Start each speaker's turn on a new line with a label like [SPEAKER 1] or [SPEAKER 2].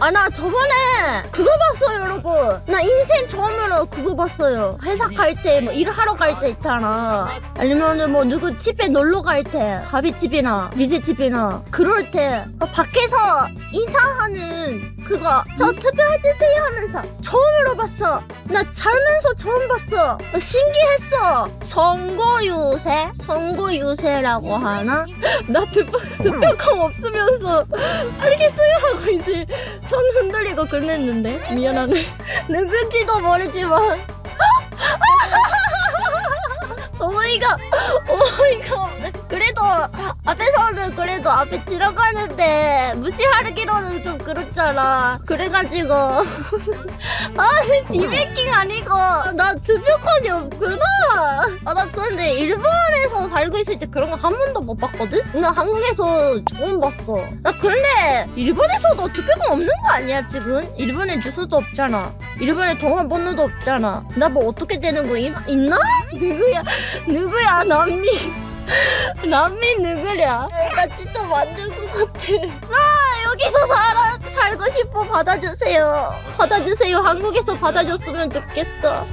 [SPEAKER 1] 아 나 저번에 그거 봤어요 여러분. 나 인생 처음으로 그거 봤어요. 회사 갈 때 뭐 일하러 갈 때 있잖아. 아니면은 뭐 누구 집에 놀러 갈때 가비 집이나 리제 집이나 그럴 때 어, 밖에서 인사하는 그거 저 투표해주세요 하면서 처음으로 봤어. 나 살면서 처음 봤어. 나 신기했어. 선거 유세? 선거 유세라고 하나? 나 투표 투표권 없으면서 알겠어요 하고 이제 손 흔들리고 끝냈는데. 미안하네. 누군지도 모르지만. 어머니가 어머니가 그래도 앞에서는 그래도 앞에 지나가는데 무시하기로는 좀 그렇잖아. 그래가지고. 아니 디베킹 아니고. 나 투표권이 없구나. 아 나 근데 일본에서 살고 있을 때 그런 거 한 번도 못 봤거든? 나 한국에서 처음 봤어. 나 근데 일본에서도 투표권 없는 거 아니야 지금? 일본에 주소도 없잖아. 일본에 동안 번호도 없잖아. 나 뭐 어떻게 되는 거 있, 있나? 누구야? 누구야 난민 난민 누구야 나 진짜 만들 것 같아. 나 여기서 살아 살고 싶어 받아주세요. 받아주세요. 한국에서 받아줬으면 좋겠어